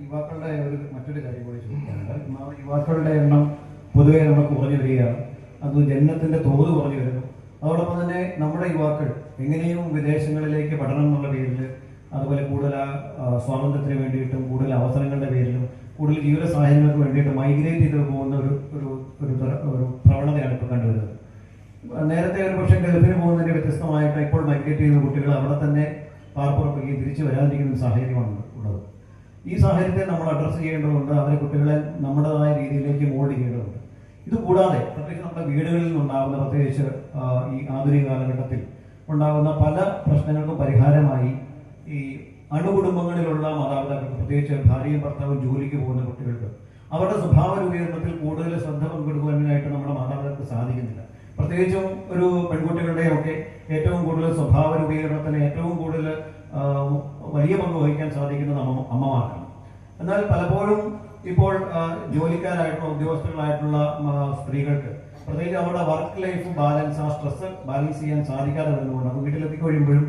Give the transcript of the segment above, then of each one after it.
യുവാക്കളുടെ ഒരു മറ്റൊരു കാര്യം കൂടി ചോദിക്കാനുണ്ട്. യുവാക്കളുടെ എണ്ണം പൊതുവെ നമുക്ക് കുറഞ്ഞു വരികയാണ്. അത് ജനനത്തിന്റെ തോത് കുറഞ്ഞു വരുന്നു. അതോടൊപ്പം തന്നെ നമ്മുടെ യുവാക്കൾ എങ്ങനെയും വിദേശങ്ങളിലേക്ക് പഠനം എന്നുള്ള പേരിൽ അതുപോലെ കൂടുതൽ സ്വാതന്ത്ര്യത്തിന് വേണ്ടിയിട്ടും കൂടുതൽ അവസരങ്ങളുടെ പേരിലും കൂടുതൽ ജീവിത സാഹചര്യങ്ങൾക്ക് വേണ്ടിയിട്ട് മൈഗ്രേറ്റ് ചെയ്ത് പോകുന്ന ഒരു ഒരു ഒരു പ്രവണതയാണ് ഇപ്പോൾ കണ്ടുവരുന്നത്. നേരത്തെ ഒരു പക്ഷേ ഗൾഫിന് പോകുന്നതിന്റെ വ്യത്യസ്തമായിട്ട് ഇപ്പോൾ മൈഗ്രേറ്റ് ചെയ്യുന്ന കുട്ടികൾ അവിടെ തന്നെ പാർപ്പുറപ്പിക്കുകയും തിരിച്ചു വരാതിരിക്കുന്ന സാഹചര്യമാണ്. ഈ സാഹചര്യത്തെ നമ്മൾ അഡ്രസ്സ് ചെയ്യേണ്ടതുണ്ട്. അവരെ കുട്ടികളെ നമ്മുടേതായ രീതിയിലേക്ക് മോൾഡ് ചെയ്യേണ്ടതുണ്ട്. ഇത് കൂടാതെ പ്രത്യേകിച്ച് നമ്മുടെ വീടുകളിൽ ഉണ്ടാകുന്ന പ്രത്യേകിച്ച് ഈ ആധുനിക കാലഘട്ടത്തിൽ ഉണ്ടാകുന്ന പല പ്രശ്നങ്ങൾക്കും പരിഹാരമായി ഈ അണുകുടുംബങ്ങളിലുള്ള മാതാപിതാക്കൾക്ക് പ്രത്യേകിച്ച് ഭാര്യയും ഭർത്താവും ജോലിക്ക് പോകുന്ന കുട്ടികൾക്ക് അവരുടെ സ്വഭാവ രൂപീകരണത്തിൽ കൂടുതൽ ശ്രദ്ധ പങ്കെടുക്കുവാനായിട്ട് നമ്മുടെ മാതാപിതാക്കൾക്ക് സാധിക്കുന്നില്ല. പ്രത്യേകിച്ചും ഒരു പെൺകുട്ടികളുടെയൊക്കെ ഏറ്റവും കൂടുതൽ സ്വഭാവ രൂപീകരണത്തിന് ഏറ്റവും കൂടുതൽ വലിയ പങ്ക് വഹിക്കാൻ സാധിക്കുന്നത് അമ്മമാർക്കാണ് എന്നാൽ പലപ്പോഴും ഇപ്പോൾ ജോലിക്കാരായിട്ടുള്ള ഉദ്യോഗസ്ഥരായിട്ടുള്ള സ്ത്രീകൾക്ക് പ്രത്യേകിച്ച് അവരുടെ വർക്ക് ലൈഫ് ബാലൻസ് ആ സ്ട്രെസ് ബാലൻസ് ചെയ്യാൻ സാധിക്കാതെ വരുന്നതുകൊണ്ട് അത് വീട്ടിലെത്തി കഴിയുമ്പോഴും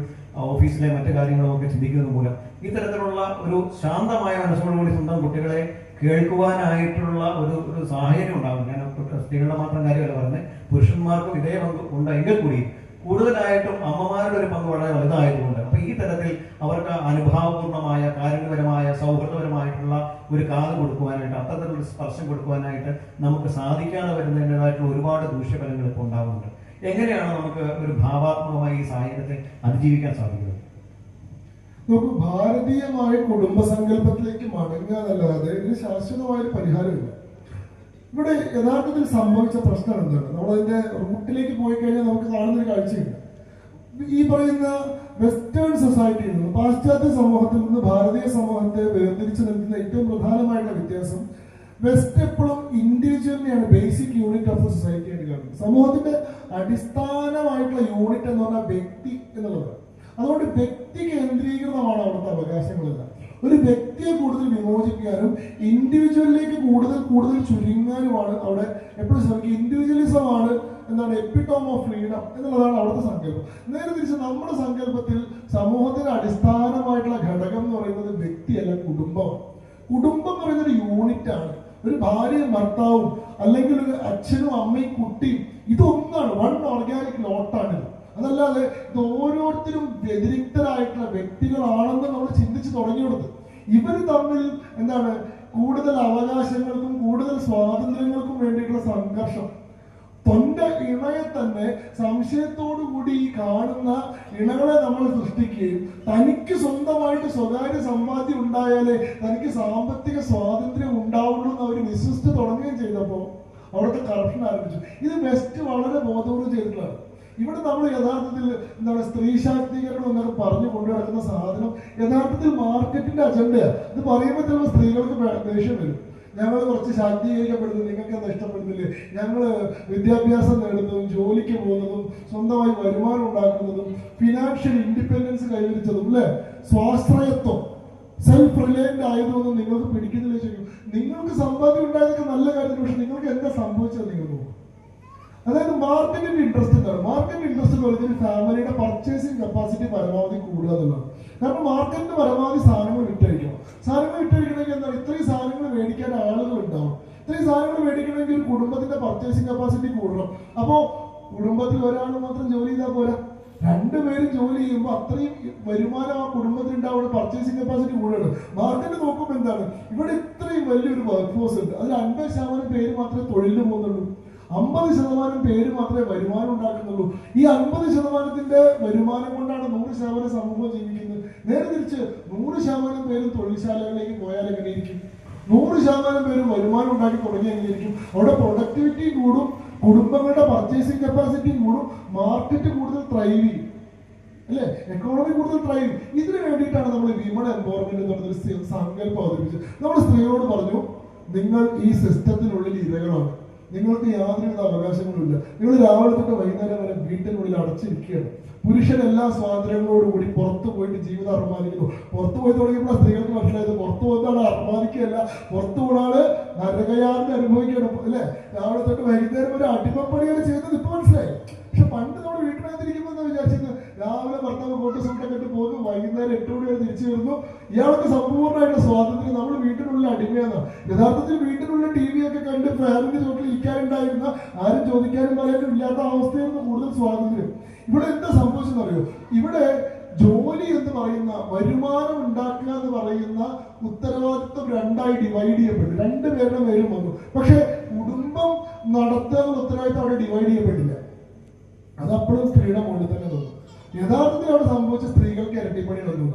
ഓഫീസിലെ മറ്റു കാര്യങ്ങളും ഒക്കെ ചിന്തിക്കുന്നത് മൂലം ഇത്തരത്തിലുള്ള ഒരു ശാന്തമായ മനസ്സോടുകൂടി സ്വന്തം കുട്ടികളെ കേൾക്കുവാനായിട്ടുള്ള ഒരു ഒരു സാഹചര്യം ഉണ്ടാകും. ഞാൻ സ്ത്രീകളുടെ മാത്രം കാര്യമല്ല പറഞ്ഞത് പുരുഷന്മാർക്കും ഇതേ പങ്ക് ഉണ്ടെങ്കിൽ കൂടി കൂടുതലായിട്ടും അമ്മമാരുടെ ഒരു പങ്ക് വളരെ വലുതായതുകൊണ്ട് അപ്പൊ ഈ തരത്തിൽ അവർക്ക് അനുഭാവപൂർണമായ കാരുണ്യപരമായ സൗഹൃദപരമായിട്ടുള്ള ഒരു കാത് കൊടുക്കുവാനായിട്ട് അത്തരത്തിലുള്ള സ്പർശം കൊടുക്കുവാനായിട്ട് നമുക്ക് സാധിക്കാതെ വരുന്നതിന്റെതായിട്ടുള്ള ഒരുപാട് ദൂഷ്യഫലങ്ങൾ ഇപ്പോൾ ഉണ്ടാകുന്നുണ്ട് എങ്ങനെയാണ് നമുക്ക് ഒരു ഭാവാത്മകമായ ഈ സാഹചര്യത്തെ അതിജീവിക്കാൻ സാധിക്കുന്നത്? നമുക്ക് ഭാരതീയമായ കുടുംബസങ്കല്പത്തിലേക്ക് മടങ്ങുക എന്നല്ലാതെ ഇതിന് ശാശ്വതമായ പരിഹാരമില്ല. ഇവിടെ യഥാർത്ഥത്തിൽ സംഭവിച്ച പ്രശ്നം എന്താണ് നമ്മളതിന്റെ റൂട്ടിലേക്ക് പോയി കഴിഞ്ഞാൽ നമുക്ക് കാണുന്ന ഒരു കാഴ്ചയില്ല ഈ പറയുന്ന വെസ്റ്റേൺ സൊസൈറ്റിയിൽ നിന്ന് പാശ്ചാത്യ സമൂഹത്തിൽ നിന്ന് ഭാരതീയ സമൂഹത്തെ വേർതിരിച്ചു നിൽക്കുന്ന ഏറ്റവും പ്രധാനമായിട്ടുള്ള വ്യത്യാസം വെസ്റ്റ് എപ്പോഴും ഇൻഡിവിജ്വലിനെയാണ് ബേസിക് യൂണിറ്റ് ഓഫ് സൊസൈറ്റി ആയിട്ട് കാണുന്നത്. സമൂഹത്തിന്റെ അടിസ്ഥാനമായിട്ടുള്ള യൂണിറ്റ് എന്ന് പറഞ്ഞാൽ വ്യക്തി എന്നുള്ളതാണ് അതുകൊണ്ട് വ്യക്തി കേന്ദ്രീകൃതമാണ് അവിടുത്തെ അവകാശങ്ങളെല്ലാം. ഒരു വ്യക്തിയെ കൂടുതൽ വിമോചിക്കാനും ഇൻഡിവിജ്വലിലേക്ക് കൂടുതൽ കൂടുതൽ ചുരുങ്ങാനുമാണ് അവിടെ എപ്പോഴും ശ്രമിക്കുക. ഇൻഡിവിജ്വലിസമാണ് എന്താണ് എപ്പിറ്റോം ഓഫ് ഫ്രീഡം എന്നുള്ളതാണ് അവിടുത്തെ സങ്കല്പം. നേരെ തിരിച്ച് നമ്മുടെ സങ്കല്പത്തിൽ സമൂഹത്തിന്റെ അടിസ്ഥാനമായിട്ടുള്ള ഘടകം എന്ന് പറയുന്നത് വ്യക്തിയല്ല കുടുംബമാണ് കുടുംബം എന്ന് പറയുന്നത് ഒരു യൂണിറ്റ് ആണ്. ഒരു ഭാര്യയും ഭർത്താവും അല്ലെങ്കിൽ ഒരു അച്ഛനും അമ്മയും കുട്ടിയും ഇതൊന്നാണ്. വൺ ഓർഗാനിക് ലോട്ടാണിത് അതല്ലാതെ ഇത് ഓരോരുത്തരും വ്യതിരിക്തരായിട്ടുള്ള വ്യക്തികളാണെന്ന് നമ്മൾ ചിന്തിച്ചു തുടങ്ങിയെടുത്ത് ഇവർ തമ്മിൽ എന്താണ് കൂടുതൽ അവകാശങ്ങൾക്കും കൂടുതൽ സ്വാതന്ത്ര്യങ്ങൾക്കും വേണ്ടിയിട്ടുള്ള സംഘർഷം. തൊണ്ട ഇണയെ തന്നെ സംശയത്തോടു കൂടി ഈ കാണുന്ന ഇണകളെ നമ്മൾ സൃഷ്ടിക്കുകയും തനിക്ക് സ്വന്തമായിട്ട് സ്വകാര്യ സമ്പാദ്യം ഉണ്ടായാലേ തനിക്ക് സാമ്പത്തിക സ്വാതന്ത്ര്യം ഉണ്ടാവുള്ളൂ എന്ന് അവർ വിശ്വസിച്ച് തുടങ്ങുകയും ചെയ്തപ്പോൾ അവിടുത്തെ കറപ്ഷൻ ആരംഭിച്ചു. ഇത് വെസ്റ്റ് വളരെ ബോധപൂർവം ചെയ്തിട്ടുള്ളതാണ്. ഇവിടെ നമ്മൾ യഥാർത്ഥത്തിൽ എന്താണ് സ്ത്രീ ശാക്തീകരണം എന്നൊക്കെ പറഞ്ഞു കൊണ്ടു നടക്കുന്ന സാധനം. യഥാർത്ഥത്തിൽ മാർക്കറ്റിന്റെ അജണ്ടയാണ് ഇത് പറയുമ്പോൾ ചിലപ്പോൾ സ്ത്രീകൾക്ക് ദേഷ്യം വരും. ഞങ്ങൾ കുറച്ച് ശാക്തീകരിക്കപ്പെടുന്നു നിങ്ങൾക്ക് എന്താ ഇഷ്ടപ്പെടുന്നില്ലേ? ഞങ്ങൾ വിദ്യാഭ്യാസം നേടുന്നതും ജോലിക്ക് പോകുന്നതും സ്വന്തമായി വരുമാനം ഉണ്ടാക്കുന്നതും ഫിനാൻഷ്യൽ ഇൻഡിപെൻഡൻസ് കൈവരിച്ചതും അല്ലേ? സ്വാശ്രയത്വം സെൽഫ് റിലയന്റ് ആയതൊന്നും നിങ്ങൾക്ക് പിടിക്കുന്നില്ല ചോദിക്കും. നിങ്ങൾക്ക് സമ്പാദ്യം ഉണ്ടായതൊക്കെ നല്ല കാര്യത്തിൽ പക്ഷെ നിങ്ങൾക്ക് എന്താ സംഭവിച്ചത് നിങ്ങൾ നോക്കും അതായത് മാർക്കറ്റിന്റെ ഇൻട്രസ്റ്റ് എന്താണ് മാർക്കറ്റ് ഇൻട്രസ്റ്റ് എന്ന് പറയുന്നത് ഫാമിലിയുടെ പർച്ചേസിംഗ് കപ്പാസിറ്റി പരമാവധി കൂടുക എന്നുള്ളതാണ്. കാരണം മാർക്കറ്റിന് പരമാവധി സാധനങ്ങൾ വിറ്റഴിക്കണം സാധനങ്ങൾ വിറ്റഴിക്കണമെങ്കിൽ എന്താണ് ഇത്രയും സാധനങ്ങൾ മേടിക്കാൻ ആളുകൾ ഉണ്ടാവും. ഇത്രയും സാധനങ്ങൾ മേടിക്കണമെങ്കിൽ കുടുംബത്തിന്റെ പർച്ചേസിംഗ് കപ്പാസിറ്റി കൂടണം. അപ്പോ കുടുംബത്തിൽ ഒരാൾ മാത്രം ജോലി ചെയ്താൽ പോരാ. രണ്ടുപേരും ജോലി ചെയ്യുമ്പോൾ അത്രയും വരുമാനം ആ കുടുംബത്തിൽ ഉണ്ടാവുന്ന പർച്ചേസിംഗ് കപ്പാസിറ്റി കൂടുതലാണ് മാർക്കറ്റ് നോക്കുമ്പോൾ എന്താണ്? ഇവിടെ ഇത്രയും വലിയൊരു വർക്ക് ഫോഴ്സ് ഉണ്ട്. അതിൽ അൻപത് ശതമാനം പേര് മാത്രമേ തൊഴിലിന് പോകുന്നുള്ളൂ. അമ്പത് ശതമാനം പേര് മാത്രമേ വരുമാനം ഉണ്ടാക്കുന്നുള്ളൂ. ഈ അമ്പത് ശതമാനത്തിന്റെ വരുമാനം കൊണ്ടാണ് നൂറ് ശതമാനം സമൂഹം ജീവിക്കുന്നത്. നേരെ തിരിച്ച് നൂറ് ശതമാനം പേരും തൊഴിൽശാലകളിലേക്ക് പോയാൽ എങ്ങനെയിരിക്കും നൂറ് ശതമാനം പേരും വരുമാനം ഉണ്ടാക്കി തുടങ്ങി എങ്ങനെയിരിക്കും അവിടെ പ്രൊഡക്ടിവിറ്റി കൂടും കുടുംബങ്ങളുടെ പർച്ചേസിംഗ് കപ്പാസിറ്റി കൂടും മാർക്കറ്റ് കൂടുതൽ ത്രൈവ് ചെയ്യും. അല്ലെ? എക്കോണമി കൂടുതൽ ഡ്രൈവ് ഇതിനു വേണ്ടിയിട്ടാണ് നമ്മൾ വിമൺ എംപവർമെന്റ് എന്ന് പറഞ്ഞൊരു സങ്കല്പം അവതരിപ്പിച്ചത്. നമ്മൾ സ്ത്രീകളോട് പറഞ്ഞു നിങ്ങൾ ഈ സിസ്റ്റത്തിനുള്ളിൽ ഇരകളാണ്. നിങ്ങൾക്ക് യാതൊരുവിധ അവകാശങ്ങളുമില്ല. നിങ്ങൾ രാവിലെ തൊട്ട് വൈകുന്നേരം വരെ വീട്ടിനുള്ളിൽ അടച്ചിരിക്കുകയാണ്. പുരുഷൻ എല്ലാ സ്വാതന്ത്ര്യങ്ങളോടും കൂടി പുറത്തു പോയിട്ട് ജീവിതം അർമാദിക്കുന്നു. പുറത്തു പോയി തുടങ്ങിയപ്പോൾ സ്ത്രീകൾക്ക് മനസ്സിലായത് പുറത്തു പോകുന്നതാണ് അർമാദിക്കുകയല്ല. പുറത്തു പോണാണ് നരകയാറിന് അനുഭവിക്കണം അല്ലെ? രാവിലെ തൊട്ട് വൈകുന്നേരം വരെ അടിമപ്പണിയാണ് ചെയ്യുന്നത്. ഇപ്പൊ മനസ്സിലായി? പക്ഷെ പണ്ട് നമ്മൾ വീട്ടിനകത്തിരിക്കുമ്പോൾ എന്താ വിചാരിച്ചത്? രാവിലെ ഭർത്താവ് കോട്ട് സൂട്ടൊക്കെ ഇട്ട് പോകുന്നു. വൈകുന്നേരം എട്ട് മണി വരെ തിരിച്ചു വരുന്നു. ഇയാൾക്ക് സമ്പൂർണമായിട്ട് സ്വാതന്ത്ര്യം നമ്മൾ വീട്ടിനുള്ളിൽ അടിമയാണ് യഥാർത്ഥത്തിൽ വീട്ടിനുള്ളിൽ ടി വി ഒക്കെ കണ്ട് ഫാനിന്റെ ചോട്ടിൽ ഇരിക്കാനുണ്ടായിരുന്ന ആരും ചോദിക്കാനും പറയാനും ഇല്ലാത്ത അവസ്ഥയായിരുന്നു കൂടുതൽ സ്വാതന്ത്ര്യം. ഇവിടെ എന്താ സംഭവിച്ചെന്ന് അറിയോ? ഇവിടെ ജോലി എന്ന് പറയുന്ന വരുമാനം ഉണ്ടാക്കുക എന്ന് പറയുന്ന ഉത്തരവാദിത്വം രണ്ടായി ഡിവൈഡ് ചെയ്യപ്പെട്ടു. രണ്ട് പേരുടെ പേരും വന്നു. പക്ഷെ കുടുംബം നടത്തുക ഉത്തരവാദിത്വം അവിടെ ഡിവൈഡ് ചെയ്യപ്പെട്ടില്ല. അത് അപ്പോഴും സ്ത്രീയുടെ മുകളിൽ തന്നെ തോന്നും യഥാർത്ഥത്തിൽ അവിടെ സംഭവിച്ച സ്ത്രീകൾക്ക് ഇരട്ടിപ്പണി വന്നു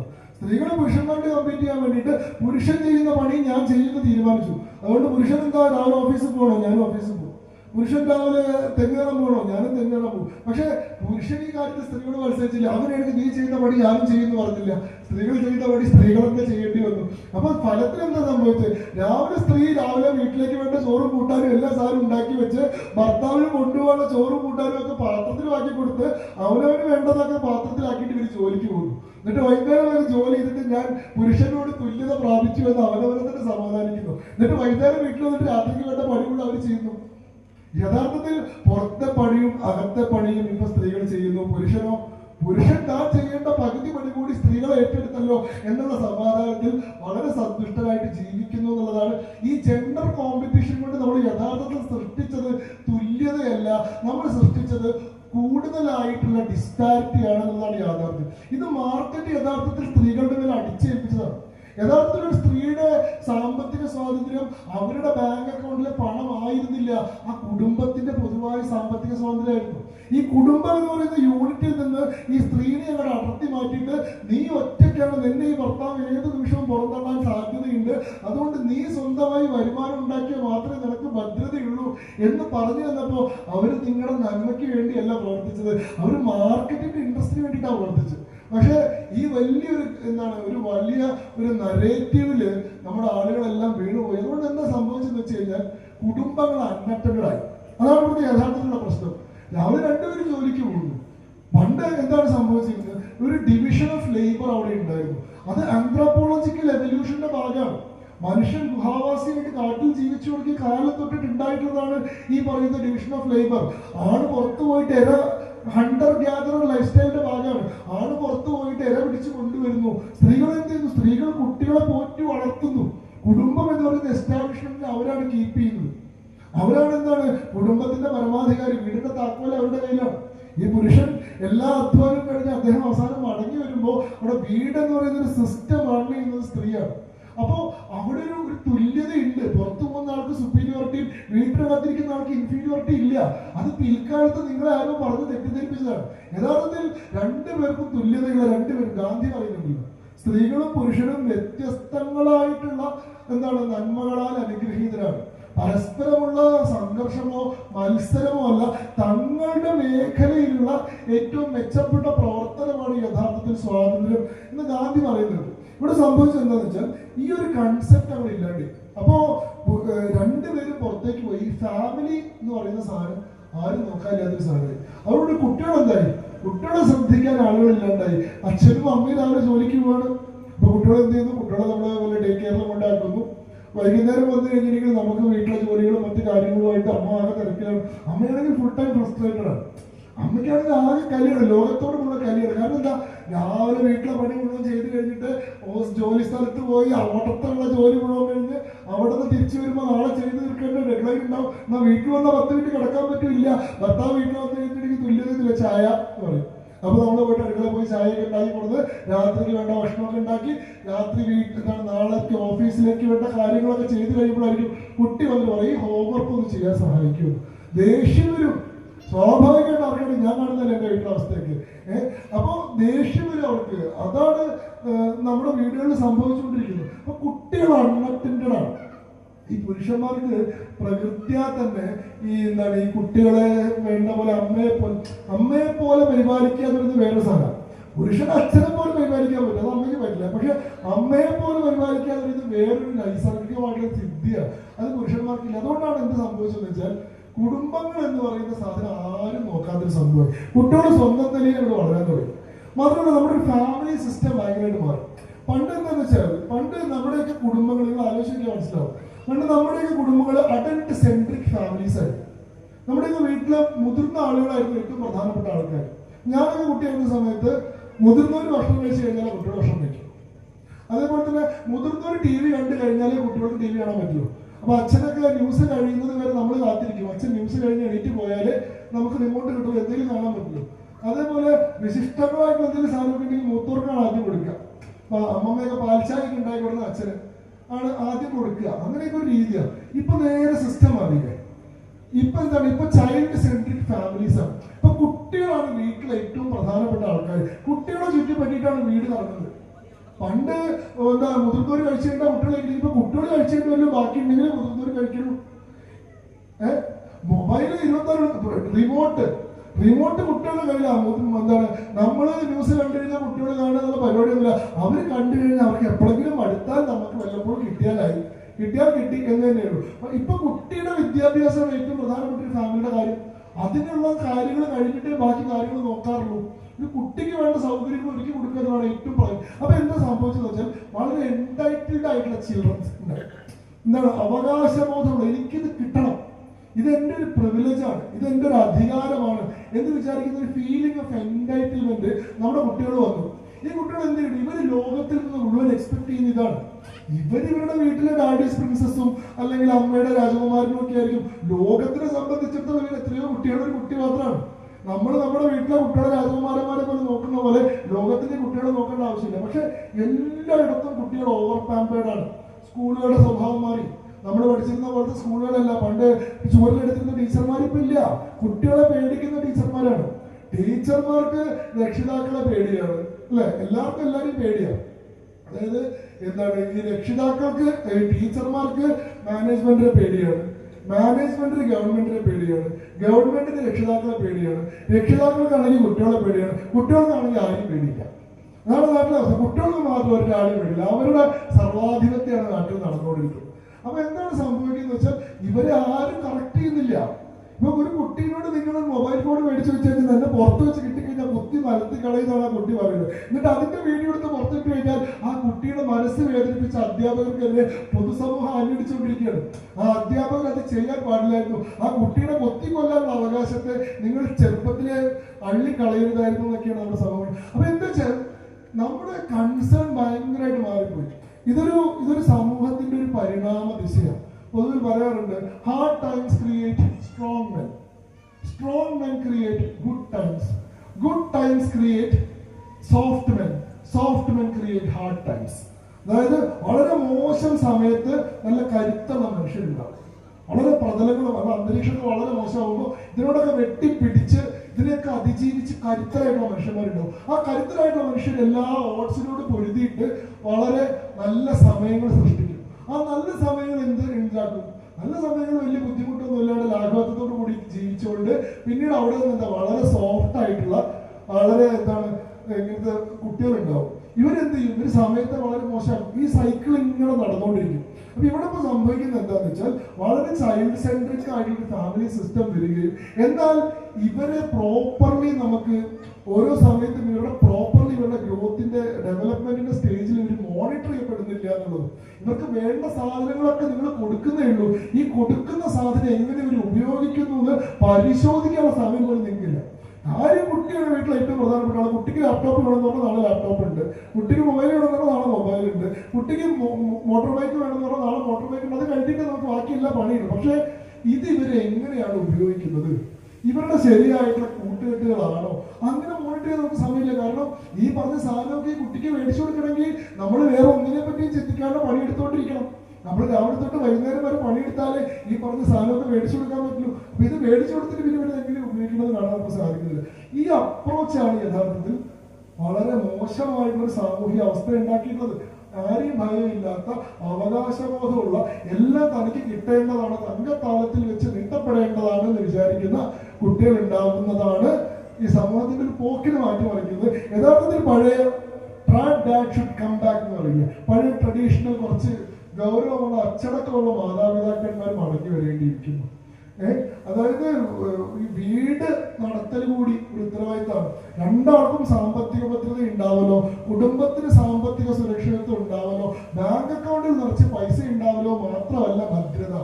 സ്ത്രീകൾ പുരുഷന്മാരുടെ കമ്പീറ്റ് ചെയ്യാൻ വേണ്ടിയിട്ട് പുരുഷൻ ചെയ്യുന്ന പണി ഞാൻ ചെയ്യുന്ന തീരുമാനിച്ചു. അതുകൊണ്ട് പുരുഷൻ എന്താ രാവിലെ ഓഫീസിൽ പോകണോ ഞാനും ഓഫീസിൽ പോകും. പുരുഷൻ രാവിലെ തെങ്ങേറാൻ പോകണോ ഞാനും തെങ്ങേറാൻ പോകും. പക്ഷെ പുരുഷൻ ഈ കാര്യത്തിൽ സ്ത്രീയോട് മത്സരിച്ചില്ല. അവരെനിക്ക് നീ ചെയ്യുന്ന പടി ഞാനും ചെയ്യുന്നു പറഞ്ഞില്ല. സ്ത്രീകൾ ചെയ്യുന്ന പടി സ്ത്രീകളൊക്കെ ചെയ്യേണ്ടി വന്നു. അപ്പൊ ഫലത്തിൽ എന്താ സംഭവിച്ചത്? രാവിലെ സ്ത്രീ രാവിലെ വീട്ടിലേക്ക് വേണ്ട ചോറും കൂട്ടാനും എല്ലാ സാധനവും ഉണ്ടാക്കി വെച്ച് ഭർത്താവിന് കൊണ്ടുപോകാനുള്ള ചോറും കൂട്ടാനും ഒക്കെ പാത്രത്തിലാക്കി കൊടുത്ത് അവനവന് വേണ്ടതൊക്കെ പാത്രത്തിലാക്കിയിട്ട് ഇവർ ജോലിക്ക് പോകുന്നു. എന്നിട്ട് വൈകുന്നേരം വരെ ജോലി ചെയ്തിട്ട് ഞാൻ പുരുഷനോട് തുല്യത പ്രാപിച്ചു എന്ന് അവനവനെ തന്നെ സമാധാനിക്കുന്നു. എന്നിട്ട് വൈകുന്നേരം വീട്ടിൽ വന്നിട്ട് രാത്രിക്ക് വേണ്ട പണികൾ അവർ ചെയ്യുന്നു. യഥാർത്ഥത്തിൽ പുറത്തെ പണിയും അകത്തെ പണിയും ഇപ്പൊ സ്ത്രീകൾ ചെയ്യുന്നു. പുരുഷനോ പുരുഷൻ താൻ ചെയ്യേണ്ട പകുതി പണി കൂടി സ്ത്രീകൾ ഏറ്റെടുത്തല്ലോ എന്നുള്ള സമാധാനത്തിൽ വളരെ സന്തുഷ്ടരായിട്ട് ജീവിക്കുന്നു എന്നുള്ളതാണ് ഈ ജെൻഡർ കോമ്പറ്റീഷൻ കൊണ്ട് നമ്മൾ യഥാർത്ഥത്തിൽ സൃഷ്ടിച്ചത് തുല്യതയല്ല. നമ്മൾ സൃഷ്ടിച്ചത് കൂടുതലായിട്ടുള്ള ഡിസ്പാരിറ്റി ആണെന്നുള്ളതാണ് യാഥാർത്ഥ്യം. ഇത് മാർക്കറ്റ് യഥാർത്ഥത്തിൽ സ്ത്രീകളുടെ മേലെ അടിച്ചേൽപ്പിച്ചതാണ്. യഥാർത്ഥത്തിൽ ഒരു സ്ത്രീയുടെ സാമ്പത്തിക സ്വാതന്ത്ര്യം അവരുടെ ബാങ്ക് അക്കൗണ്ടിലെ പണം ആയിരുന്നില്ല ആ കുടുംബത്തിന്റെ പൊതുവായ സാമ്പത്തിക സ്വാതന്ത്ര്യമായിരുന്നു. ഈ കുടുംബം എന്ന് പറയുന്ന യൂണിറ്റിൽ നിന്ന് ഈ സ്ത്രീനെ അവിടെ അടർത്തി മാറ്റിയിട്ട് നീ ഒറ്റയ്ക്കാണ് നിന്നെ ഈ ഭർത്താവ് ഏത് നിമിഷവും പുറന്തള്ളാൻ സാധ്യതയുണ്ട്. അതുകൊണ്ട് നീ സ്വന്തമായി വരുമാനം ഉണ്ടാക്കിയാൽ മാത്രമേ നിനക്ക് ഭദ്രതയുള്ളൂ എന്ന് പറഞ്ഞു തന്നപ്പോൾ അവർ നിങ്ങളുടെ നന്മയ്ക്ക് വേണ്ടിയല്ല പ്രവർത്തിച്ചത്. അവർ മാർക്കറ്റിന്റെ ഇൻട്രസ്റ്റിന് വേണ്ടിയിട്ടാണ് പ്രവർത്തിച്ചത്. പക്ഷെ ഈ വലിയൊരു എന്താണ് ഒരു വലിയ ഒരു നരേറ്റീവിൽ നമ്മുടെ ആളുകളെല്ലാം വീണുപോയി. അതുകൊണ്ട് എന്താ സംഭവിച്ചെന്ന് വെച്ച് കഴിഞ്ഞാൽ കുടുംബങ്ങൾ അന്നറ്റങ്ങളായി. അതാണ് ഇവിടുത്തെ യഥാർത്ഥത്തിലുള്ള പ്രശ്നം. രാവിലെ രണ്ടുപേരും ജോലിക്ക് പോകുന്നു. പണ്ട് എന്താണ് സംഭവിച്ചിരുന്നത്? ഒരു ഡിവിഷൻ ഓഫ് ലേബർ അവിടെ ഉണ്ടായിരുന്നു. അത് ആന്ത്രോപോളജിക്കൽ എവല്യൂഷന്റെ ഭാഗമാണ്. മനുഷ്യൻ ഗുഹാവാസിയായിട്ട് കാട്ടിൽ ജീവിച്ചു കൊടുക്കി കാലം തൊട്ടിട്ട് ഉണ്ടായിട്ടുള്ളതാണ് ഈ പറയുന്ന ഡിവിഷൻ ഓഫ് ലേബർ ആണ് പുറത്തു പോയിട്ട് എര ഹണ്ടർ ഗ്യാദറർ ലൈഫ് സ്റ്റൈലിന്റെ ഭാഗമാണ്. ആണ് പുറത്തു പോയിട്ട് ഇര പിടിച്ച് കൊണ്ടുവരുന്നു. സ്ത്രീകൾ എന്ത് ചെയ്യുന്നു? സ്ത്രീകൾ കുട്ടികളെ പോറ്റി വളർത്തുന്നു. കുടുംബം എന്ന് പറയുന്ന എസ്റ്റാബ്ലിഷ്മെന്റിനെ അവരാണ് കീപ്പ് ചെയ്യുന്നത്. അവരാണ് എന്താണ് കുടുംബത്തിന്റെ പരമാധികാരി വീടിന്റെ താക്കോൽ അവരുടെ കയ്യിലാണ്. ഈ പുരുഷൻ എല്ലാ അധ്വാനം കഴിഞ്ഞ് അദ്ദേഹം അവസാനം മടങ്ങി വരുമ്പോൾ അവിടെ വീട് എന്ന് പറയുന്ന ഒരു സിസ്റ്റം റൺ ചെയ്യുന്നത് സ്ത്രീയാണ്. അപ്പോൾ അവിടെ ഒരു തുല്യത തുല്യതയുണ്ട്. പുറത്തു പോകുന്ന ആൾക്ക് സുപ്പീരിയോറിറ്റിയും വീട്ടിനകത്തിരിക്കുന്ന ആൾക്ക് ഇൻഫീരിയോറിറ്റി ഇല്ല. അത് പിൽക്കാലത്ത് നിങ്ങളെ ആരും പറഞ്ഞ് തെറ്റിദ്ധരിപ്പിച്ചതാണ്. യഥാർത്ഥത്തിൽ രണ്ടുപേർക്കും തുല്യതയുള്ള രണ്ടുപേരും ഗാന്ധി പറയുന്നുണ്ടല്ലോ. സ്ത്രീകളും പുരുഷനും വ്യത്യസ്തങ്ങളായിട്ടുള്ള എന്താണ്? നന്മകളാൽ അനുഗ്രഹീതരാണ്. പരസ്പരമുള്ള സംഘർഷമോ മത്സരമോ അല്ല തങ്ങളുടെ മേഖലയിലുള്ള ഏറ്റവും മെച്ചപ്പെട്ട പ്രവർത്തനമാണ് യഥാർത്ഥത്തിൽ സ്വാതന്ത്ര്യം എന്ന് ഗാന്ധി പറയുന്നത്. ഇവിടെ സംഭവിച്ചത് എന്താണെന്ന് വെച്ചാൽ ഈ ഒരു കൺസെപ്റ്റ് അവിടെ ഇല്ലാണ്ട്. അപ്പോ രണ്ടുപേരും പുറത്തേക്ക് പോയി. ഫാമിലി എന്ന് പറയുന്ന സാധനം ആരും നോക്കാനില്ലാത്തൊരു സാധനമായി. അവരുടെ കുട്ടികൾ എന്തായി? കുട്ടികളെ ശ്രദ്ധിക്കാൻ ആളുകളില്ലാണ്ടായി അച്ഛനും അമ്മയും രാവിലെ ജോലിക്ക് പോവാണ്. അപ്പൊ കുട്ടികൾ എന്ത് ചെയ്യുന്നു? കുട്ടികളെ നമ്മളെ ഡേ കെയറിൽ കൊണ്ടാക്കുന്നു. വൈകുന്നേരം വന്നു കഴിഞ്ഞിരിക്കും നമുക്ക് വീട്ടിലെ ജോലികളും മറ്റു കാര്യങ്ങളുമായിട്ട് അമ്മ ആകെ തിരക്കിലാണ്. അമ്മയാണെങ്കിൽ ഫുൾ ടൈം ഫ്രസ്ട്രേറ്റഡ് ആണ്. അമ്മയ്ക്കാണെങ്കിൽ ആകെ കലിയാണ്. ലോകത്തോടുമുള്ള കലിയാണ്. കാരണം എന്താ? രാവിലെ വീട്ടിലെ പണി മുഴുവൻ ചെയ്ത് കഴിഞ്ഞിട്ട് ജോലി സ്ഥലത്ത് പോയി അവിടത്തുള്ള ജോലി മുഴുവൻ കഴിഞ്ഞ് അവിടെ നിന്ന് തിരിച്ചു വരുമ്പോൾ നാളെ ചെയ്ത് തീർക്കേണ്ട ഡെഡ്ലൈൻ ഉണ്ടാവും. എന്നാ വീട്ടിൽ വന്ന പത്ത് മിനിറ്റ് കിടക്കാൻ പറ്റില്ല. ഭർത്താവ് വീട്ടിൽ വന്ന് കഴിഞ്ഞിട്ടുണ്ടെങ്കിൽ തുല്യത ചായ എന്ന് പറയും. അപ്പൊ നമ്മൾ പോയിട്ട് അടുക്കള പോയി ചായയൊക്കെ ഉണ്ടാക്കി കൊടുത്ത് രാത്രിക്ക് വേണ്ട ഭക്ഷണമൊക്കെ ഉണ്ടാക്കി രാത്രി വീട്ടിൽ എന്താണ് നാളേക്ക് ഓഫീസിലേക്ക് വേണ്ട കാര്യങ്ങളൊക്കെ ചെയ്ത് കഴിയുമ്പോഴായിരിക്കും കുട്ടി വന്ന് പറയും ഹോംവർക്ക് ഒന്ന് ചെയ്യാൻ സഹായിക്കും. ദേഷ്യം വരും. സ്വാഭാവികമായിട്ട് അറിയണം ഞാൻ കാണുന്നില്ല എന്റെ വീട്ടിലെ അവസ്ഥയ്ക്ക്. ഏഹ് അപ്പൊ ദേഷ്യം വരും അവർക്ക്. അതാണ് നമ്മുടെ വീടുകളിൽ സംഭവിച്ചുകൊണ്ടിരിക്കുന്നത്. അപ്പൊ കുട്ടികൾ അൺഅറ്റൻഡഡ് ആണ് ഈ പുരുഷന്മാർക്ക് പ്രകൃത്യാ തന്നെ ഈ എന്താണ് ഈ കുട്ടികളെ വേണ്ട പോലെ അമ്മയെ പോലെ അമ്മയെ പോലെ പരിപാലിക്കുക എന്ന് പറയുന്നത് വേറെ സാധനം. പുരുഷന് അച്ഛനെ പോലെ പരിപാലിക്കാൻ പറ്റും അത് അമ്മയ്ക്ക് പറ്റില്ല. പക്ഷെ അമ്മയെ പോലെ പരിപാലിക്കാൻ എന്ന് പറയുന്നത് വേറൊരു നൈസർഗികമായിട്ടുള്ള സിദ്ധിയാണ്. അത് പുരുഷന്മാർക്കില്ല. അതുകൊണ്ടാണ് എന്ത് സംഭവിച്ചതെന്ന് വെച്ചാൽ കുടുംബങ്ങൾ എന്ന് പറയുന്ന സാധനം ആരും നോക്കാത്തൊരു സംഭവം കുട്ടികൾ സ്വന്തം നിലയിൽ ഇവിടെ വളരാൻ തുടങ്ങി. മാത്രമല്ല നമ്മുടെ ഫാമിലി സിസ്റ്റം ഭയങ്കരമായിട്ട് മാറി. പണ്ട് എന്താണെന്ന് വെച്ചാൽ പണ്ട് നമ്മുടെയൊക്കെ കുടുംബങ്ങളിൽ ആലോചിക്കാൻ മനസ്സിലാവും. പണ്ട് നമ്മുടെയൊക്കെ കുടുംബങ്ങൾ അഡൽട്ട് സെൻട്രിക് ഫാമിലീസ് ആയിരുന്നു നമ്മുടെയൊക്കെ വീട്ടിലെ മുതിർന്ന ആളുകളായിരുന്നു ഏറ്റവും പ്രധാനപ്പെട്ട ആൾക്കാർ ഞാനൊക്കെ കുട്ടിയായിരുന്ന സമയത്ത് മുതിർന്നവർ ഭക്ഷണം കഴിച്ച് കഴിഞ്ഞാൽ കുട്ടികൾ ഭക്ഷണം കഴിക്കും. അതേപോലെ തന്നെ മുതിർന്നവർ ടി വി കണ്ടു കഴിഞ്ഞാലേ കുട്ടികൾക്ക് ടി വി കാണാൻ പറ്റുള്ളൂ. അപ്പൊ അച്ഛനൊക്കെ ന്യൂസ് കഴിയുന്നത് വരെ നമ്മൾ കാത്തിരിക്കും. അച്ഛൻ ന്യൂസ് കഴിഞ്ഞ് എണീറ്റ് പോയാൽ നമുക്ക് റിമോട്ട് കിട്ടും എന്തെങ്കിലും കാണാൻ പറ്റുള്ളൂ. അതേപോലെ വിശിഷ്ടമായിട്ട് എന്തെങ്കിലും സാധനം ഉണ്ടെങ്കിൽ മൂത്തോർക്കാണ് ആദ്യം കൊടുക്കുക. അപ്പൊ അമ്മമ്മയൊക്കെ പാൽച്ചായൊക്കെ കൊടുക്കുന്ന അച്ഛന്. ആണ് ആദ്യം കൊടുക്കുക. അങ്ങനെയൊക്കെ ഒരു രീതിയാണ്. ഇപ്പൊ നേരെ സിസ്റ്റം മാറിയില്ലേ ഇപ്പൊ എന്താണ്? ഇപ്പൊ ചൈൽഡ് സെൻട്രിക് ഫാമിലീസ് ആണ്. ഇപ്പൊ കുട്ടികളാണ് വീട്ടിലെ ഏറ്റവും പ്രധാനപ്പെട്ട ആൾക്കാർ. കുട്ടികളെ ചുറ്റിപ്പറ്റിയിട്ടാണ് വീട് നടക്കുന്നത്. പണ്ട് എന്താ മുതിർന്നവർ കഴിച്ചിട്ട് കുട്ടികൾ കഴിക്കുന്നത് ഇപ്പൊ കുട്ടികൾ കഴിച്ചിട്ട് വല്ലതും ഉണ്ടെങ്കിലും മുതിർന്നവർ കഴിക്കണം ഏഹ് മൊബൈൽ ഇരുപത്തി റിമോട്ട്. റിമോട്ട് കുട്ടികളുടെ കയ്യിലാണ് എന്താണ്? നമ്മൾ ന്യൂസ് കണ്ടു കഴിഞ്ഞാൽ കുട്ടികൾ കാണുക എന്നുള്ള പരിപാടിയൊന്നുമില്ല. അവർ കണ്ടു കഴിഞ്ഞാൽ അവർക്ക് എപ്പോഴെങ്കിലും അടുത്താൽ നമുക്ക് വല്ലപ്പോഴും കിട്ടിയാലായി. കിട്ടിയാൽ കിട്ടി എന്ന് തന്നെയുള്ളൂ അപ്പൊ ഇപ്പൊ കുട്ടിയുടെ വിദ്യാഭ്യാസം ഏറ്റവും പ്രധാനപ്പെട്ട ഒരു ഫാമിലിയുടെ കാര്യം. അതിനുള്ള കാര്യങ്ങൾ കഴിഞ്ഞിട്ടേ ബാക്കി കാര്യങ്ങൾ നോക്കാറുള്ളൂ. ഇത് കുട്ടിക്ക് വേണ്ട സൗകര്യങ്ങൾ ഒരുക്കി കൊടുക്കുക എന്നാണ് ഏറ്റവും പ്രധാനം. അപ്പൊ എന്താ സംഭവിച്ചതെന്ന് വെച്ചാൽ വളരെ എൻടൈറ്റിൽഡ് ആയിട്ടുള്ള ചിൽഡ്രൻസ് ഉണ്ട്. എന്താണ്? അവകാശബോധമുള്ള എനിക്കിത് കിട്ടണം ഇത് ഒരു പ്രിവിലേജ് ആണ്. ഇത് ഒരു അധികാരമാണ് എന്ന് വിചാരിക്കുന്ന ഒരു ഫീലിംഗ് ഓഫ് എന്റൈറ്റിൽമെന്റ് നമ്മുടെ കുട്ടികൾ വന്നു. ഈ കുട്ടികൾ എന്ത് ചെയ്യും ഇവർ ലോകത്തിൽ നിന്ന് മുഴുവൻ എക്സ്പെക്ട് ചെയ്യുന്ന ഇതാണ്. ഇവർ ഇവരുടെ വീട്ടിലെ ഡാഡീസ് പ്രിൻസസും അല്ലെങ്കിൽ അമ്മയുടെ രാജകുമാരനും ഒക്കെ ആയിരിക്കും. ലോകത്തിനെ സംബന്ധിച്ചിടത്തോളം എത്രയോ കുട്ടികളുടെ ഒരു കുട്ടി മാത്രമാണ്. നമ്മൾ നമ്മുടെ വീട്ടിലെ കുട്ടികളെ രാജകുമാരന്മാരെ പോലെ നോക്കുന്ന പോലെ ലോകത്തിന്റെ കുട്ടികളെ നോക്കേണ്ട ആവശ്യമില്ല. പക്ഷെ എല്ലായിടത്തും കുട്ടികൾ ഓവർ പാമ്പേർഡാണ് സ്കൂളുകളുടെ സ്വഭാവം മാറി. നമ്മൾ പഠിച്ചിരുന്ന പോലത്തെ സ്കൂളുകളല്ല. പണ്ട് ടീച്ചർമാർ ഇപ്പൊ ഇല്ല കുട്ടികളെ പേടിക്കുന്ന ടീച്ചർമാരാണ്. ടീച്ചർമാർക്ക് രക്ഷിതാക്കളെ പേടിയാണ്. അല്ലെ? എല്ലാവർക്കും എല്ലാവരും പേടിയാണ് അതായത് എന്താണ്? ഈ രക്ഷിതാക്കൾക്ക് ടീച്ചർമാർക്ക് മാനേജ്മെന്റിനെ പേടിയാണ്. മാനേജ്മെന്റിന് ഗവൺമെന്റിനെ പേടിയാണ്. ഗവൺമെന്റിന് രക്ഷിതാക്കളെ പേടിയാണ്. രക്ഷിതാക്കൾക്കാണെങ്കിൽ കുട്ടികളെ പേടിയാണ്. കുട്ടികൾക്കാണെങ്കിൽ ആരെയും പേടിയില്ല. അതാണ് നാട്ടിലെ കുട്ടികൾക്ക് മാത്രം ഒരാളെയും പേടിയില്ല. അവരുടെ സർവാധിപത്യമാണ് നാട്ടിൽ നടന്നുകൊണ്ടിരിക്കുന്നത്. അപ്പൊ എന്താണ് സംഭവിക്കുന്നത് വെച്ചാൽ ഇവരെ ആരും കറക്റ്റ് ചെയ്യുന്നില്ല. ഇപ്പൊ ഒരു കുട്ടീനോട് നിങ്ങൾ മൊബൈൽ ഫോൺ മേടിച്ചു വെച്ചാൽ തന്നെ പുറത്ത് വെച്ച് കിട്ടിക്കഴിഞ്ഞാൽ കുത്തി മലത്തി കളയുന്നതാണ് ആ കുട്ടി പറയുന്നത്. എന്നിട്ട് അതിന്റെ വീഡിയോ എടുത്ത് പുറത്തിട്ട് കഴിഞ്ഞാൽ ആ കുട്ടിയുടെ മനസ്സ് വേദനിപ്പിച്ച അധ്യാപകർക്കെതിരെ പൊതുസമൂഹം അന്വേഷിച്ചുകൊണ്ടിരിക്കുകയാണ്. ആ അധ്യാപകർ അത് ചെയ്യാൻ പാടില്ലായിരുന്നു. ആ കുട്ടിയുടെ കൊത്തി കൊല്ലാനുള്ള അവകാശത്തെ നിങ്ങൾ ചെറുപ്പത്തിലെ അള്ളിക്കളയരുതായിരുന്നു എന്നൊക്കെയാണ് നമ്മുടെ സമൂഹം അപ്പൊ എന്താ വെച്ചാൽ നമ്മുടെ കൺസേൺ ഭയങ്കരമായിട്ട് മാറിപ്പോയി. ഇതൊരു ഇതൊരു സമൂഹത്തിന്റെ ഒരു പരിണാമ ദിശയാണ്. പൊതുവിൽ പറയാറുണ്ട് hard times create strong men strong men create good times good times create soft men soft men create hard times അതായത് വളരെ മോശം സമയത്ത് നല്ല കരുത്തുള്ള മനുഷ്യരുണ്ടാവും. വളരെ പ്രതലങ്ങളും അന്തരീക്ഷത്തിൽ വളരെ മോശമാകുമ്പോൾ ഇതിനോടൊക്കെ വെട്ടിപ്പിടിച്ച് ഇതിനെയൊക്കെ അതിജീവിച്ച് കരുത്തരായിട്ടുള്ള മനുഷ്യന്മാരുണ്ടാവും ആ കരുത്തരായിട്ടുള്ള മനുഷ്യർ എല്ലാ ഓട്സിനോട് പൊരുതിയിട്ട് വളരെ നല്ല സമയങ്ങൾ സൃഷ്ടിക്കും. ആ നല്ല സമയങ്ങൾ എന്ത് ഉണ്ടാക്കും നല്ല സമയങ്ങൾ വലിയ ബുദ്ധിമുട്ടൊന്നും ഇല്ലാണ്ട് ലാഘവത്വത്തോട് കൂടി ജീവിച്ചുകൊണ്ട് പിന്നീട് അവിടെ നിന്ന് എന്താ വളരെ സോഫ്റ്റ് ആയിട്ടുള്ള വളരെ എന്താണ് ഇങ്ങനത്തെ കുട്ടികളുണ്ടാവും. ഇവരെന്ത് ചെയ്യും? ഇവർ സമയത്തെ വളരെ മോശമാണ് ഈ സൈക്കിൾ ഇങ്ങനെ നടന്നുകൊണ്ടിരിക്കും. അപ്പൊ ഇവിടെ ഇപ്പൊ സംഭവിക്കുന്നത് എന്താന്ന് വെച്ചാൽ വളരെ ചൈൽഡ് സെൻട്രിക് ആയിട്ട് ഫാമിലി സിസ്റ്റം വരികയും എന്നാൽ ഇവരെ പ്രോപ്പർലി നമുക്ക് ഓരോ സമയത്തും ഇവരുടെ പ്രോപ്പർലി ഇവരുടെ ഗ്രോത്തിന്റെ ഡെവലപ്മെന്റിന്റെ സ്റ്റേജിൽ ഇവർ മോണിറ്റർ ചെയ്യപ്പെടുന്നില്ല എന്നുള്ളത്. ഇവർക്ക് വേണ്ട സാധനങ്ങളൊക്കെ നിങ്ങൾ കൊടുക്കുന്നേ ഉള്ളൂ. ഈ കൊടുക്കുന്ന സാധനം എങ്ങനെ ഇവർ ഉപയോഗിക്കുന്നു എന്ന് പരിശോധിക്കാനുള്ള സമയം പോലും ആരും കുട്ടിയുടെ വീട്ടിൽ ഏറ്റവും പ്രധാനപ്പെട്ട ആൾ കുട്ടിക്ക് ലാപ്ടോപ്പ് വേണമെന്ന് പറഞ്ഞാൽ നാളെ ലാപ്ടോപ്പ് ഉണ്ട്. കുട്ടിക്ക് മൊബൈൽ വേണമെന്ന് പറഞ്ഞാൽ നാളെ മൊബൈൽ ഉണ്ട്. കുട്ടിക്ക് മോട്ടോർ ബൈക്ക് വേണമെന്ന് പറഞ്ഞാൽ നാളെ മോട്ടോർ ബൈക്ക് ഉണ്ട്. അത് കഴിഞ്ഞിട്ട് നമുക്ക് ബാക്കിയില്ല പണിയുണ്ട്. പക്ഷേ ഇത് ഇവർ എങ്ങനെയാണ് ഉപയോഗിക്കുന്നത്? ഇവരുടെ ശരിയായിട്ടുള്ള കൂട്ടുകെട്ടുകളാണോ? അങ്ങനെ മോണിറ്റർ ചെയ്യാൻ നമുക്ക് സമയമില്ല. കാരണം ഈ പറഞ്ഞ സാധനമൊക്കെ ഈ കുട്ടിക്ക് മേടിച്ചു കൊടുക്കണമെങ്കിൽ നമ്മൾ വേറെ ഒന്നിനെ പറ്റിയും പണി പണിയെടുത്തോണ്ടിരിക്കണം. നമ്മൾ രാവിലെ തൊട്ട് വൈകുന്നേരം വരെ പണിയെടുത്താലേ ഈ പറഞ്ഞ സാധനമൊക്കെ മേടിച്ചു കൊടുക്കാൻ പറ്റുള്ളൂ. അപ്പൊ ഇത് മേടിച്ചു കൊടുത്തിട്ട് പിന്നെ ഇവിടെ എങ്ങനെ ഉപയോഗിക്കുന്നത് കാണാൻ നമുക്ക് സാധിക്കുന്നില്ല ഈ അപ്രോച്ചാണ് യഥാർത്ഥത്തിൽ വളരെ മോശമായിട്ടുള്ള സാമൂഹിക അവസ്ഥ ഉണ്ടാക്കിയിട്ടുള്ളത്. ആരെയും ഭയമില്ലാത്ത അവകാശബോധമുള്ള എല്ലാം തനിക്ക് കിട്ടേണ്ടതാണ് തങ്കത്താളത്തിൽ വെച്ച് നീട്ടപ്പെടേണ്ടതാണ് എന്ന് വിചാരിക്കുന്ന കുട്ടികൾ ഉണ്ടാകുന്നതാണ് ഈ സമൂഹത്തിന്റെ ഒരു പോക്കിന് മാറ്റി മറിക്കുന്നത്. യഥാർത്ഥത്തിൽ പഴയ ഡാറ്റ് ഷുഡ് കം ബാക്ക് എന്ന് പറയുക പഴയ ട്രഡീഷണൽ കുറച്ച് ഗൗരവമുള്ള അച്ചടക്കമുള്ള മാതാപിതാക്കന്മാർ മടങ്ങി വരേണ്ടിയിരിക്കുന്നു. അതായത് ഈ നടത്തൽ കൂടി ഒരു ഉത്തരവാദിത്തമാണ്. രണ്ടാൾക്കും സാമ്പത്തിക ഭദ്രത ഉണ്ടാവലോ കുടുംബത്തിന് സാമ്പത്തിക സുരക്ഷിതത്വം ഉണ്ടാവലോ ബാങ്ക് അക്കൗണ്ടിൽ നിറച്ച് പൈസ ഉണ്ടാവലോ മാത്രമല്ല ഭദ്രത.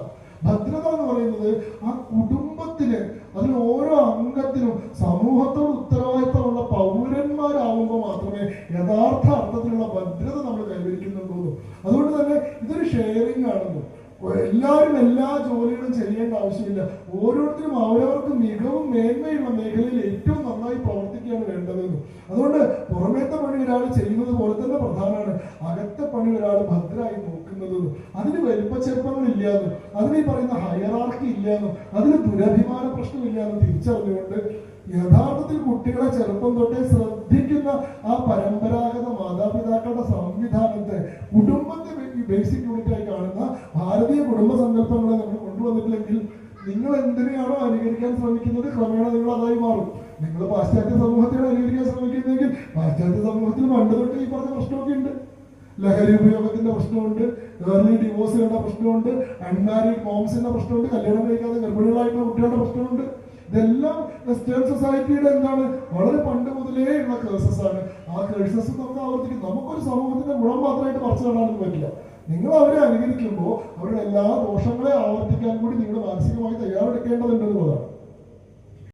ഭദ്രത എന്ന് പറയുന്നത് ആ കുടുംബത്തിന് അതിൽ ഓരോ അംഗത്തിനും സമൂഹത്തോട് ഉത്തരവാദിത്തമുള്ള എല്ലാവരും എല്ലാ ജോലികളും ചെയ്യേണ്ട ആവശ്യമില്ല ഓരോരുത്തരും അവരവർക്ക് മികവും മേന്മയുള്ള മേഖലയിൽ ഏറ്റവും നന്നായി പ്രവർത്തിക്കുകയാണ് വേണ്ടതെന്ന്. അതുകൊണ്ട് പുറമേത്തെ പണി ഒരാൾ ചെയ്യുന്നത് പോലെ തന്നെ പ്രധാനമാണ്. അകത്തെ പണി ഒരാൾ ഭദ്രമായി നോക്കുന്നത്. അതിന് വലിപ്പച്ചെറുപ്പങ്ങൾ ഇല്ലാന്നും അതിന് ഈ പറയുന്ന ഹയറാർക്കി ഇല്ലാന്നും അതിന് ദുരഭിമാന പ്രശ്നമില്ലാന്നും തിരിച്ചറിഞ്ഞുകൊണ്ട് യഥാർത്ഥത്തിൽ കുട്ടികളെ ചെറുപ്പം തൊട്ടേ ശ്രദ്ധിക്കുന്ന ആ പരമ്പരാഗത മാതാപിതാക്കളുടെ സംവിധാനത്തെ കുടുംബത്തെ ബേസിക് യൂണിറ്റായി കാണുന്ന ഭാരതീയ കുടുംബ സങ്കല്പങ്ങളെ നമ്മൾ കൊണ്ടുവന്നിട്ടില്ലെങ്കിൽ നിങ്ങൾ എന്തിനെയാണോ അനുകരിക്കാൻ ശ്രമിക്കുന്നത് ക്രമേണ നിങ്ങൾ അതായി മാറും. നിങ്ങൾ പാശ്ചാത്യ സമൂഹത്തിനാണ് അനുകരിക്കാൻ ശ്രമിക്കുന്നെങ്കിൽ പാശ്ചാത്യ സമൂഹത്തിൽ പണ്ട് തൊട്ട് ഈ പറഞ്ഞ പ്രശ്നമൊക്കെ ഉണ്ട്. ലഹരി ഉപയോഗത്തിന്റെ പ്രശ്നമുണ്ട് ഏർലി ഡിവോഴ്സുകളുടെ പ്രശ്നമുണ്ട് അൺമാരീഡ് മോംസിന്റെ പ്രശ്നമുണ്ട് കല്യാണം കഴിക്കാതെ ഗർഭിണികളായിട്ടുള്ള കുട്ടികളുടെ പ്രശ്നമുണ്ട്. ഇതെല്ലാം വെസ്റ്റേൺ സൊസൈറ്റിയുടെ എന്താണ്? വളരെ പണ്ട് മുതലേ ഉള്ള കേസസ് ആണ്. ആ കേസസ് നമുക്ക് ആവർത്തിക്കും. നമുക്കൊരു സമൂഹത്തിന്റെ ഗുണം മാത്രമായിട്ട് പറിച്ചു കാണാനൊന്നും പറ്റില്ല. നിങ്ങൾ അവരെ അനുകരിക്കുമ്പോൾ അവരുടെ എല്ലാ ദോഷങ്ങളെ ആവർത്തിക്കാൻ കൂടി നിങ്ങൾ മാനസികമായി തയ്യാറെടുക്കേണ്ടതുണ്ടെന്നുള്ളതാണ്